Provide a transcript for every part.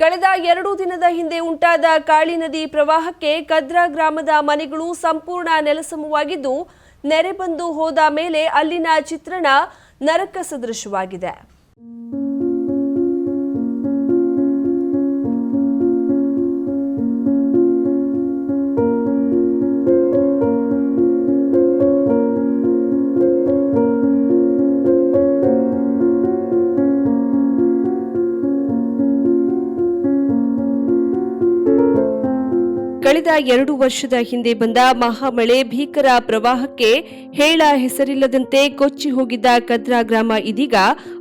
ಕಳೆದ ಎರಡು ದಿನದ ಹಿಂದೆ ಉಂಟಾದ ಕಾಳಿ ನದಿ ಪ್ರವಾಹಕ್ಕೆ ಕದ್ರಾ ಗ್ರಾಮದ ಮನೆಗಳು ಸಂಪೂರ್ಣ ನೆಲಸಮವಾಗಿದ್ದು, ನೆರೆ ಬಂದು ಹೋದ ಮೇಲೆ ಅಲ್ಲಿನ ಚಿತ್ರಣ ನರಕ ಸದೃಶವಾಗಿದೆ. ಕಳೆದ ಎರಡು ವರ್ಷದ ಹಿಂದೆ ಬಂದ ಮಹಾಮಳೆ ಭೀಕರ ಪ್ರವಾಹಕ್ಕೆ ಹೇಳ ಹೆಸರಿಲ್ಲದಂತೆ ಕೊಚ್ಚಿ ಹೋಗಿದ್ದ ಕದ್ರಾ ಗ್ರಾಮ ಇದೀಗ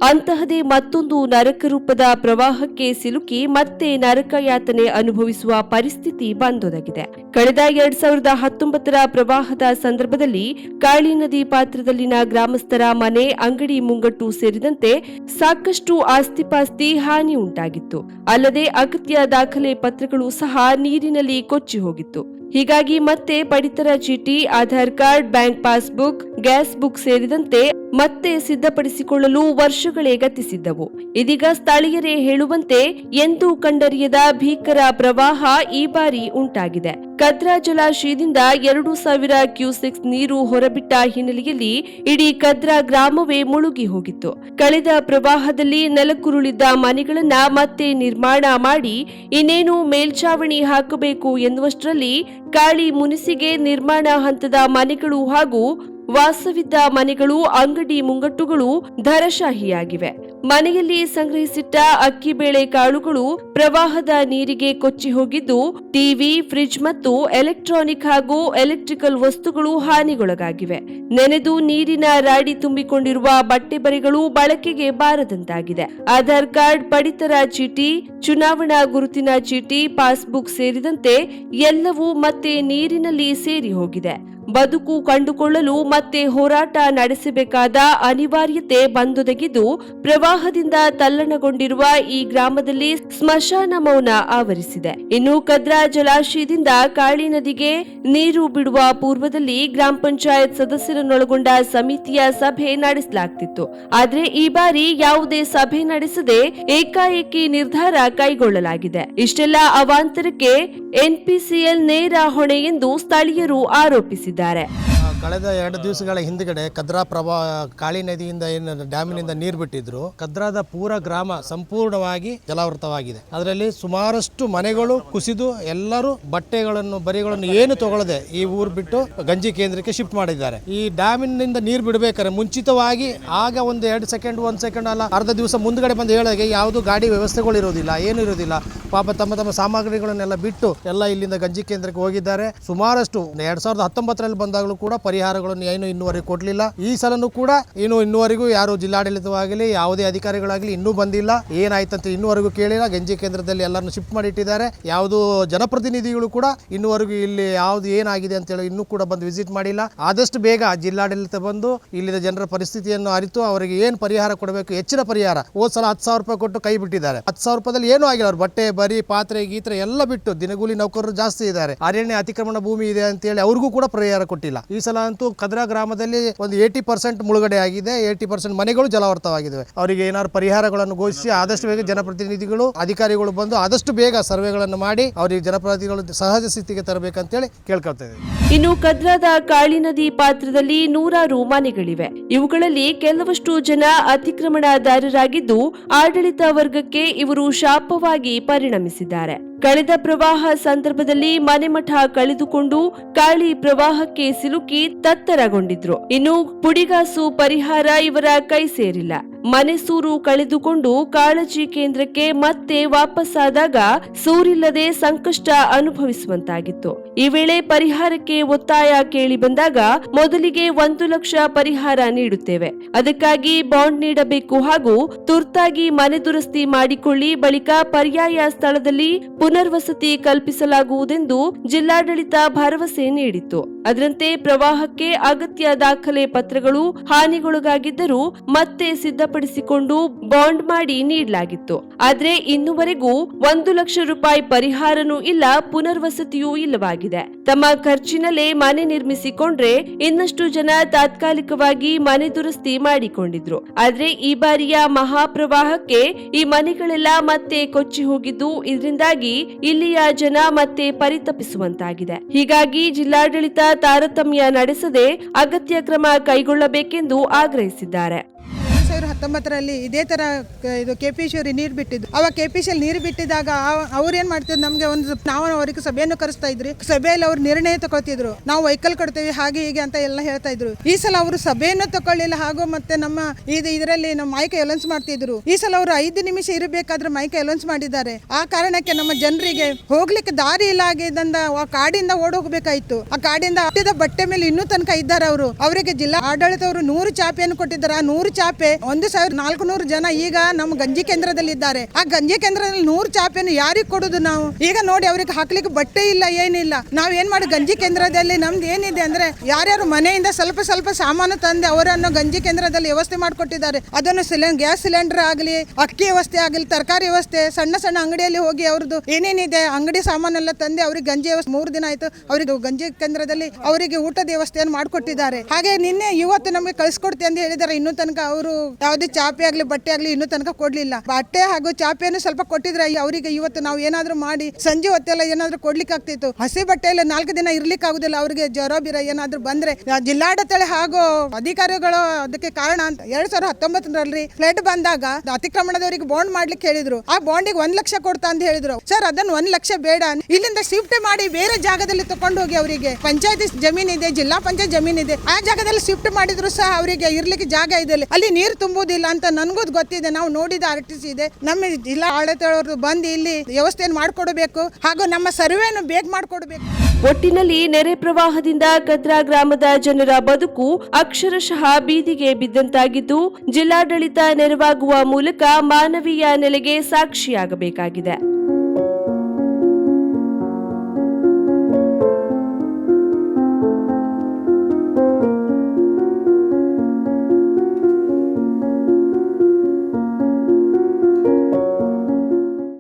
ಅಂತಹದೇ ಮತ್ತೊಂದು ನರಕ ರೂಪದ ಪ್ರವಾಹಕ್ಕೆ ಸಿಲುಕಿ ಮತ್ತೆ ನರಕ ಯಾತನೆ ಅನುಭವಿಸುವ ಪರಿಸ್ಥಿತಿ ಬಂದೊದಗಿದೆ. ಕಳೆದ ಎರಡ್ ಸಾವಿರದ ಹತ್ತೊಂಬತ್ತರ ಪ್ರವಾಹದ ಸಂದರ್ಭದಲ್ಲಿ ಕಾಳಿ ನದಿ ಪಾತ್ರದಲ್ಲಿನ ಗ್ರಾಮಸ್ಥರ ಮನೆ, ಅಂಗಡಿ ಮುಂಗಟ್ಟು ಸೇರಿದಂತೆ ಸಾಕಷ್ಟು ಆಸ್ತಿಪಾಸ್ತಿ ಹಾನಿ ಉಂಟಾಗಿತ್ತು. ಅಲ್ಲದೆ ಅಗತ್ಯ ದಾಖಲೆ ಪತ್ರಗಳು ಸಹ ನೀರಿನಲ್ಲಿ ಕೊಚ್ಚಿ ಹೋಗಿತ್ತು ಹೀಗಾಗಿ ಮತ್ತೆ ಪಡಿತರ ಚೀಟಿ Aadhaar card bank passbook gas book ಸೇರಿದಂತೆ ಮತ್ತೆ ಸಿದ್ಧಪಡಿಸಿಕೊಳ್ಳಲು ವರ್ಷಗಳೇ ಗತಿಸಿದ್ದವು. ಇದೀಗ ಸ್ಥಳೀಯರೇ ಹೇಳುವಂತೆ ಎಂದೂ ಕಂಡರಿಯದ ಭೀಕರ ಪ್ರವಾಹ ಈ ಬಾರಿ ಉಂಟಾಗಿದೆ. ಕದ್ರಾ ಜಲಾಶಯದಿಂದ ಎರಡು ಸಾವಿರ ಕ್ಯೂಸೆಕ್ಸ್ ನೀರು ಹೊರಬಿಟ್ಟ ಹಿನ್ನೆಲೆಯಲ್ಲಿ ಇಡೀ ಕದ್ರಾ ಗ್ರಾಮವೇ ಮುಳುಗಿ ಹೋಗಿತ್ತು. ಕಳೆದ ಪ್ರವಾಹದಲ್ಲಿ ನೆಲಕ್ಕುರುಳಿದ್ದ ಮನೆಗಳನ್ನ ಮತ್ತೆ ನಿರ್ಮಾಣ ಮಾಡಿ ಇನ್ನೇನು ಮೇಲ್ಛಾವಣಿ ಹಾಕಬೇಕು ಎನ್ನುವಷ್ಟರಲ್ಲಿ ಕಾಳಿ ಮುನಿಸಿಗೆ ನಿರ್ಮಾಣ ಹಂತದ ಮನೆಗಳು ಹಾಗೂ ವಾಸವಿದ್ದ ಮನೆಗಳು, ಅಂಗಡಿ ಮುಂಗಟ್ಟುಗಳು ಧರಶಾಹಿಯಾಗಿವೆ. ಮನೆಯಲ್ಲಿ ಸಂಗ್ರಹಿಸಿಟ್ಟ ಅಕ್ಕಿ ಬೇಳೆ ಕಾಳುಗಳು ಪ್ರವಾಹದ ನೀರಿಗೆ ಕೊಚ್ಚಿ ಹೋಗಿದ್ದು, ಟಿವಿ ಫ್ರಿಡ್ಜ್ ಮತ್ತು ಎಲೆಕ್ಟ್ರಾನಿಕ್ ಹಾಗೂ ಎಲೆಕ್ಟ್ರಿಕಲ್ ವಸ್ತುಗಳು ಹಾನಿಗೊಳಗಾಗಿವೆ. ನೆನೆದು ನೀರಿನ ರಾಡಿ ತುಂಬಿಕೊಂಡಿರುವ ಬಟ್ಟೆ ಬರೆಗಳು ಬಳಕೆಗೆ ಬಾರದಂತಾಗಿದೆ. ಆಧಾರ್ ಕಾರ್ಡ್, ಪಡಿತರ ಚೀಟಿ, ಚುನಾವಣಾ ಗುರುತಿನ ಚೀಟಿ, ಪಾಸ್ಬುಕ್ ಸೇರಿದಂತೆ ಎಲ್ಲವೂ ಮತ್ತೆ ನೀರಿನಲ್ಲಿ ಸೇರಿ ಹೋಗಿದೆ. ಬದುಕು ಕಂಡುಕೊಳ್ಳಲು ಮತ್ತೆ ಹೋರಾಟ ನಡೆಸಬೇಕಾದ ಅನಿವಾರ್ಯತೆ ಬಂದೊದಗಿದ್ದು ಪ್ರವಾಹದಿಂದ ತಲ್ಲಣಗೊಂಡಿರುವ ಈ ಗ್ರಾಮದಲ್ಲಿ ಸ್ಮಶಾನ ಮೌನ ಆವರಿಸಿದೆ. ಇನ್ನು ಕದ್ರಾ ಜಲಾಶಯದಿಂದ ಕಾಳಿ ನದಿಗೆ ನೀರು ಬಿಡುವ ಪೂರ್ವದಲ್ಲಿ ಗ್ರಾಮ ಪಂಚಾಯತ್ ಸದಸ್ಯರನ್ನೊಳಗೊಂಡ ಸಮಿತಿಯ ಸಭೆ ನಡೆಸಲಾಗ್ತಿತ್ತು. ಆದರೆ ಈ ಬಾರಿ ಯಾವುದೇ ಸಭೆ ನಡೆಸದೆ ಏಕಾಏಕಿ ನಿರ್ಧಾರ ಕೈಗೊಳ್ಳಲಾಗಿದೆ. ಇಷ್ಟೆಲ್ಲ ಅವಾಂತರಕ್ಕೆ ಎನ್ಪಿಸಿಎಲ್ ನೇರ ಹೊಣೆ ಎಂದು ಸ್ಥಳೀಯರು ಆರೋಪಿಸಿದ್ದಾರೆ. ಆ, ಕಳೆದ ಎರಡು ದಿವಸಗಳ ಹಿಂದ್ಗಡೆ ಕದ್ರಾ ಪ್ರಭಾ ಕಾಳಿ ನದಿಯಿಂದ ಏನು ಡ್ಯಾಮಿನಿಂದ ನೀರು ಬಿಟ್ಟಿದ್ರು. ಕದ್ರಾದ ಪೂರ ಗ್ರಾಮ ಸಂಪೂರ್ಣವಾಗಿ ಜಲಾವೃತವಾಗಿದೆ. ಅದರಲ್ಲಿ ಸುಮಾರಷ್ಟು ಮನೆಗಳು ಕುಸಿದು ಎಲ್ಲರೂ ಬಟ್ಟೆಗಳನ್ನು, ಬರಿಗಳನ್ನು ಏನು ತಗೊಳ್ಳದೆ ಈ ಊರು ಬಿಟ್ಟು ಗಂಜಿ ಕೇಂದ್ರಕ್ಕೆ ಶಿಫ್ಟ್ ಮಾಡಿದ್ದಾರೆ. ಈ ಡ್ಯಾಮಿನಿಂದ ನೀರು ಬಿಡಬೇಕಾದ್ರೆ ಮುಂಚಿತವಾಗಿ ಆಗ ಒಂದು ಎರಡು ಸೆಕೆಂಡ್, ಒಂದು ಸೆಕೆಂಡ್ ಅಲ್ಲ, ಅರ್ಧ ದಿವಸ ಮುಂದ್ಗಡೆ ಬಂದು ಹೇಳೋದಕ್ಕೆ ಯಾವುದು ಗಾಡಿ ವ್ಯವಸ್ಥೆಗಳು ಇರೋದಿಲ್ಲ, ಏನು ಇರೋದಿಲ್ಲ. ಪಾಪ ತಮ್ಮ ತಮ್ಮ ಸಾಮಗ್ರಿಗಳನ್ನೆಲ್ಲ ಬಿಟ್ಟು ಎಲ್ಲ ಇಲ್ಲಿಂದ ಗಂಜಿ ಕೇಂದ್ರಕ್ಕೆ ಹೋಗಿದ್ದಾರೆ. ಸುಮಾರಷ್ಟು, ಎರಡು ಸಾವಿರದ ಹತ್ತೊಂಬತ್ತರಲ್ಲಿ ಬಂದಾಗಲೂ ಕೂಡ ಪರಿಹಾರಗಳನ್ನು ಏನು ಇನ್ನೂವರೆಗೂ ಕೊಡಲಿಲ್ಲ. ಈ ಸಲನೂ ಕೂಡ ಇನ್ನು ಇನ್ನೂವರೆಗೂ ಯಾರು ಜಿಲ್ಲಾಡಳಿತವಾಗಲಿ, ಯಾವುದೇ ಅಧಿಕಾರಿಗಳಾಗಲಿ ಇನ್ನೂ ಬಂದಿಲ್ಲ. ಏನಾಯ್ತಂತ ಇನ್ನೂವರೆಗೂ ಕೇಳಿಲ್ಲ. ಗಂಜಿ ಕೇಂದ್ರದಲ್ಲಿ ಎಲ್ಲರನ್ನು ಶಿಫ್ಟ್ ಮಾಡಿ ಇಟ್ಟಿದ್ದಾರೆ ಯಾವುದು ಜನಪ್ರತಿನಿಧಿಗಳು ಕೂಡ ಇನ್ನೂವರೆಗೂ ಇಲ್ಲಿ ಯಾವುದು ಏನಾಗಿದೆ ಅಂತ ಹೇಳಿ ಇನ್ನೂ ಕೂಡ ಬಂದು ವಿಸಿಟ್ ಮಾಡಿಲ್ಲ. ಆದಷ್ಟು ಬೇಗ ಜಿಲ್ಲಾಡಳಿತ ಬಂದು ಇಲ್ಲಿನ ಜನರ ಪರಿಸ್ಥಿತಿಯನ್ನು ಅರಿತು ಅವರಿಗೆ ಏನು ಪರಿಹಾರ ಕೊಡಬೇಕು, ಹೆಚ್ಚಿನ ಪರಿಹಾರ. ಹೋದ್ ಸಲ ಹತ್ತು ಸಾವಿರ ರೂಪಾಯಿ ಕೊಟ್ಟು ಕೈ ಬಿಟ್ಟಿದ್ದಾರೆ. ಹತ್ತು ಸಾವಿರ ರೂಪಾಯಿದಲ್ಲಿ ಏನೂ ಆಗಿಲ್ಲ. ಅವ್ರು ಬಟ್ಟೆ, ಬರಿ, ಪಾತ್ರೆ, ಗೀತ್ರೆ ಎಲ್ಲ ಬಿಟ್ಟು ದಿನಗೂಲಿ ನೌಕರರು ಜಾಸ್ತಿ ಇದ್ದಾರೆ. ಅರಣ್ಯ ಅತಿಕ್ರಮಣ ಭೂಮಿ ಇದೆ ಅಂತೇಳಿ ಅವ್ರಿಗೂ ಕೂಡ ಪರಿಹಾರ ಕೊಟ್ಟಿಲ್ಲ. ಈ ಸಲ ಅಂತೂ ಕದ್ರಾ ಗ್ರಾಮದಲ್ಲಿ ಒಂದು ಏಯ್ಟಿ ಪರ್ಸೆಂಟ್ ಮುಳುಗಡೆ ಆಗಿದೆ ಏಯ್ಟಿ ಪರ್ಸೆಂಟ್ ಮನೆಗಳು ಜಲಾವೃತವಾಗಿದ್ದಾವೆ. ಅವರಿಗೆ ಏನಾದ್ರು ಪರಿಹಾರಗಳನ್ನು ಘೋಷಿಸಿ ಆದಷ್ಟು ಬೇಗ ಜನಪ್ರತಿನಿಧಿಗಳು, ಅಧಿಕಾರಿಗಳು ಬಂದು ಆದಷ್ಟು ಬೇಗ ಸರ್ವೆಗಳನ್ನು ಮಾಡಿ ಅವರಿಗೆ ಜನಪ್ರತಿನಿಧಿಗಳು ಸಹಜ ಸ್ಥಿತಿಗೆ ತರಬೇಕಂತೇಳಿ ಕೇಳ್ಕೊಳ್ತಾ ಇದ್ದೀವಿ. ಇನ್ನು ಕದ್ರಾದ ಕಾಳಿ ನದಿ ಪಾತ್ರದಲ್ಲಿ ನೂರಾರು ಮನೆಗಳಿವೆ. ಇವುಗಳಲ್ಲಿ ಕೆಲವಷ್ಟು ಜನ ಅತಿಕ್ರಮಣದಾರರಾಗಿದ್ದು ಆಡಳಿತ ವರ್ಗಕ್ಕೆ ಇವರು ಶಾಪವಾಗಿ ಪರಿಣಮಿಸಿದ್ದಾರೆ. ಕಳೆದ ಪ್ರವಾಹ ಸಂದರ್ಭದಲ್ಲಿ ಮನೆಮಠ ಕಳೆದುಕೊಂಡು ಕಾಳಿ ಪ್ರವಾಹಕ್ಕೆ ಸಿಲುಕಿ ತತ್ತರಗೊಂಡಿದ್ರು. ಇನ್ನು ಪುಡಿಗಾಸು ಪರಿಹಾರ ಇವರ ಕೈ ಸೇರಿಲ್ಲ. ಮನೆಸೂರು ಕಳೆದುಕೊಂಡು ಕಾಳಜಿ ಕೇಂದ್ರಕ್ಕೆ ಮತ್ತೆ ವಾಪಸ್ಸಾದಾಗ ಸೂರಿಲ್ಲದೆ ಸಂಕಷ್ಟ ಅನುಭವಿಸುವಂತಾಗಿತ್ತು. ಈ ವೇಳೆ ಪರಿಹಾರಕ್ಕೆ ಒತ್ತಾಯ ಕೇಳಿ ಬಂದಾಗ ಮೊದಲಿಗೆ ಒಂದು ಲಕ್ಷ ಪರಿಹಾರ ನೀಡುತ್ತೇವೆ. ಅದಕ್ಕಾಗಿ ಬಾಂಡ್ ನೀಡಬೇಕು ಹಾಗೂ ತುರ್ತಾಗಿ ಮನೆ ದುರಸ್ತಿ ಮಾಡಿಕೊಳ್ಳಿ, ಬಳಿಕ ಪರ್ಯಾಯ ಸ್ಥಳದಲ್ಲಿ ಪುನರ್ವಸತಿ ಕಲ್ಪಿಸಲಾಗುವುದೆಂದು ಜಿಲ್ಲಾಡಳಿತ ಭರವಸೆ ನೀಡಿತ್ತು. ಅದರಂತೆ ಪ್ರವಾಹಕ್ಕೆ ಅಗತ್ಯ ದಾಖಲೆ ಪತ್ರಗಳು ಹಾನಿಗೊಳಗಾಗಿದ್ದರೂ ಮತ್ತೆ ಸಿದ್ಧಪಡಿಸಿಕೊಂಡು ಬಾಂಡ್ ಮಾಡಿ ನೀಡಲಾಗಿತ್ತು. ಆದ್ರೆ ಇನ್ನುವರೆಗೂ ಒಂದು ಲಕ್ಷ ರೂಪಾಯಿ ಪರಿಹಾರನೂ ಇಲ್ಲ, ಪುನರ್ವಸತಿಯೂ ಇಲ್ಲವಾಗಿದೆ. ತಮ್ಮ ಖರ್ಚಿನಲ್ಲೇ ಮನೆ ನಿರ್ಮಿಸಿಕೊಂಡ್ರೆ ಇನ್ನಷ್ಟು ಜನ ತಾತ್ಕಾಲಿಕವಾಗಿ ಮನೆ ದುರಸ್ತಿ ಮಾಡಿಕೊಂಡಿದ್ರು. ಆದ್ರೆ ಈ ಬಾರಿಯ ಮಹಾಪ್ರವಾಹಕ್ಕೆ ಈ ಮನೆಗಳೆಲ್ಲ ಮತ್ತೆ ಕೊಚ್ಚಿ ಹೋಗಿದ್ದು, ಇದರಿಂದಾಗಿ ಇಲ್ಲಿಯ ಜನ ಮತ್ತೆ ಪರಿತಪಿಸುವಂತಾಗಿದೆ. ಹೀಗಾಗಿ ಜಿಲ್ಲಾಡಳಿತ ತಾರತಮ್ಯ ನಡೆಸದೆ ಅಗತ್ಯ ಕ್ರಮ ಕೈಗೊಳ್ಳಬೇಕೆಂದು ಆಗ್ರಹಿಸಿದ್ದಾರೆ. ಹತ್ತೊಂಬತ್ತರಲ್ಲಿ ಇದೇ ತರ ಇದು ಕೆ ಪಿ ಸಿ ನೀರು ಬಿಟ್ಟಿದ್ದು. ಅವಾಗ ಕೆ ಪಿ ಸಿ ನೀರು ಬಿಟ್ಟಿದಾಗ ಅವ್ರು ಏನ್ ಮಾಡ್ತಿದ್ರು? ನಮ್ಗೆ ಒಂದು ನಾವು ಅವರಿಗೆ ಸಭೆಯನ್ನು ಕರೆಸ್ತಾ ಇದ್ರಿ. ಸಭೆಯಲ್ಲಿ ಅವ್ರು ನಿರ್ಣಯ ತಗೊಳ್ತಿದ್ರು. ನಾವು ವೈಕಲ್ ಕೊಡ್ತೇವೆ, ಹಾಗೆ ಹೀಗೆ ಅಂತ ಎಲ್ಲ ಹೇಳ್ತಾ ಇದ್ರು. ಈ ಸಲ ಅವರು ಸಭೆಯನ್ನು ತಗೊಳ್ಳಿಲ್ಲ, ಹಾಗೂ ಮತ್ತೆ ನಮ್ಮ ಇದು ಇದರಲ್ಲಿ ನಮ್ಮ ಮೈಕ್ ಎಲೌನ್ಸ್ ಮಾಡ್ತಿದ್ರು. ಈ ಸಲ ಅವರು ಐದು ನಿಮಿಷ ಇರಬೇಕಾದ್ರೆ ಮೈಕ್ ಎಲೌನ್ಸ್ ಮಾಡಿದ್ದಾರೆ. ಆ ಕಾರಣಕ್ಕೆ ನಮ್ಮ ಜನರಿಗೆ ಹೋಗ್ಲಿಕ್ಕೆ ದಾರಿ ಇಲ್ಲ ಆಗಿದ್ದಂದ ಆ ಕಾಡಿಂದ ಓಡ್ ಹೋಗ್ಬೇಕಾಯ್ತು ಆ ಕಾಡಿಂದ ಹಟ್ಟಿದ ಬಟ್ಟೆ ಮೇಲೆ ಇನ್ನೂ ತನಕ ಇದ್ದಾರೆ ಅವರು. ಅವರಿಗೆ ಜಿಲ್ಲಾ ಆಡಳಿತವರು ನೂರು ಚಾಪೆಯನ್ನು ಕೊಟ್ಟಿದ್ದಾರೆ. ಆ ನೂರು ಚಾಪೆ ಒಂದು ಸಾವಿರದ ನಾಲ್ಕು ನೂರು ಜನ ಈಗ ನಮ್ಮ ಗಂಜಿ ಕೇಂದ್ರದಲ್ಲಿ ಇದ್ದಾರೆ ಆ ಗಂಜಿ ಕೇಂದ್ರದಲ್ಲಿ ನೂರು ಚಾಪೆಯನ್ನು ಯಾರಿಗೆ ಕೊಡುದು ನಾವು? ಈಗ ನೋಡಿ ಅವ್ರಿಗೆ ಹಾಕ್ಲಿಕ್ಕೆ ಬಟ್ಟೆ ಇಲ್ಲ, ಏನಿಲ್ಲ. ನಾವ್ ಏನ್ ಮಾಡಿ, ಗಂಜಿ ಕೇಂದ್ರದಲ್ಲಿ ನಮ್ದು ಏನಿದೆ ಅಂದ್ರೆ ಯಾರ್ಯಾರು ಮನೆಯಿಂದ ಸ್ವಲ್ಪ ಸ್ವಲ್ಪ ಸಾಮಾನು ತಂದೆ ಅವರನ್ನು ಗಂಜಿ ಕೇಂದ್ರದಲ್ಲಿ ವ್ಯವಸ್ಥೆ ಮಾಡಿಕೊಟ್ಟಿದ್ದಾರೆ. ಅದನ್ನು ಸಿಲಿಂಡರ್ ಗ್ಯಾಸ್ ಸಿಲಿಂಡರ್ ಆಗಲಿ, ಅಕ್ಕಿ ವ್ಯವಸ್ಥೆ ಆಗಲಿ, ತರಕಾರಿ ವ್ಯವಸ್ಥೆ, ಸಣ್ಣ ಸಣ್ಣ ಅಂಗಡಿಯಲ್ಲಿ ಹೋಗಿ ಅವ್ರದ್ದು ಏನೇನಿದೆ, ಅಂಗಡಿ ಸಾಮಾನೆಲ್ಲ ತಂದೆ ಅವ್ರಿಗೆ ಗಂಜಿ ವ್ಯವಸ್ಥೆ, ಮೂರು ದಿನ ಆಯ್ತು ಅವರಿಗೆ ಗಂಜಿ ಕೇಂದ್ರದಲ್ಲಿ ಅವರಿಗೆ ಊಟದ ವ್ಯವಸ್ಥೆಯನ್ನು ಮಾಡಿಕೊಟ್ಟಿದ್ದಾರೆ. ಹಾಗೆ ನಿನ್ನೆ ಇವತ್ತು ನಮಗೆ ಕಳಿಸ್ಕೊಡ್ತೀವಿ ಅಂತ ಹೇಳಿದ್ದಾರೆ. ಇನ್ನೂ ತನಕ ಅವರು ಚಾಪೆ ಆಗಲಿ, ಬಟ್ಟೆ ಆಗಲಿ ಇನ್ನೂ ತನಕ ಕೊಡ್ಲಿಲ್ಲ. ಬಟ್ಟೆ ಹಾಗೂ ಚಾಪೆಯನ್ನು ಸ್ವಲ್ಪ ಕೊಟ್ಟಿದ್ರೆ ಅವರಿಗೆ ಇವತ್ತು ನಾವು ಏನಾದರೂ ಮಾಡಿ, ಸಂಜೆ ಹೊತ್ತೆಲ್ಲ ಏನಾದರೂ ಕೊಡ್ಲಿಕ್ಕೆ ಆಗ್ತಿತ್ತು ಹಸಿ ಬಟ್ಟೆಯಲ್ಲಿ ನಾಲ್ಕು ದಿನ ಇರ್ಲಿಕ್ಕೆ ಆಗುದಿಲ್ಲ, ಅವರಿಗೆ ಜ್ವರ ಬಿರ ಏನಾದರೂ ಬಂದ್ರೆ ಜಿಲ್ಲಾಡಳಿತ ಹಾಗೂ ಅಧಿಕಾರಿಗಳು ಅದಕ್ಕೆ ಕಾರಣ ಅಂತ ಎರಡ್ ಸಾವಿರದ ಹತ್ತೊಂಬತ್ತರಲ್ಲಿ ಫ್ಲಡ್ ಬಂದಾಗ ಅತಿಕ್ರಮಣದವರಿಗೆ ಬಾಂಡ್ ಮಾಡ್ಲಿಕ್ಕೆ ಹೇಳಿದ್ರು. ಆ ಬಾಂಡಿಗೆ ಒಂದ್ ಲಕ್ಷ ಕೊಡ್ತಾ ಅಂತ ಹೇಳಿದ್ರು. ಸರ್, ಅದನ್ನ ಒಂದ್ ಲಕ್ಷ ಬೇಡ ಇಲ್ಲಿಂದ ಶಿಫ್ಟ್ ಮಾಡಿ ಬೇರೆ ಜಾಗದಲ್ಲಿ ತಕೊಂಡು ಹೋಗಿ ಅವರಿಗೆ. ಪಂಚಾಯತಿ ಜಮೀನ್ ಇದೆ ಜಿಲ್ಲಾ ಪಂಚಾಯತ್ ಜಮೀನ್ ಇದೆ ಆ ಜಾಗದಲ್ಲಿ ಶಿಫ್ಟ್ ಮಾಡಿದ್ರು ಸಹ ಅವರಿಗೆ ಇರ್ಲಿಕ್ಕೆ ಜಾಗ ಇದೆ ಅಲ್ಲಿ ನೀರು ತುಂಬುವುದಿಲ್ಲ ಅಂತ ನನಗೂ ಗೊತ್ತಿದೆ. ನಾವು ನೋಡಿದ ಆರ್ ಟಿ ಸಿ ಇದೆ. ನಮ್ಮ ಜಿಲ್ಲಾ ಆಡಳಿತವರು ಬಂದು ಇಲ್ಲಿ ವ್ಯವಸ್ಥೆಯನ್ನು ಮಾಡಿಕೊಡಬೇಕು. ಹಾಗೂ ನಮ್ಮ ಸರ್ವೆಯನ್ನು ಬೇಗ ಮಾಡಿಕೊಡಬೇಕು. ಒಟ್ಟಿನಲ್ಲಿ ನೆರೆ ಪ್ರವಾಹದಿಂದ ಕದ್ರಾ ಗ್ರಾಮದ ಜನರ ಬದುಕು ಅಕ್ಷರಶಃ ಬೀದಿಗೆ ಬಿದ್ದಂತಾಗಿದ್ದು, ಜಿಲ್ಲಾಡಳಿತ ನೆರವಾಗುವ ಮೂಲಕ ಮಾನವೀಯ ನೆಲೆಗೆ ಸಾಕ್ಷಿಯಾಗಬೇಕಾಗಿದೆ.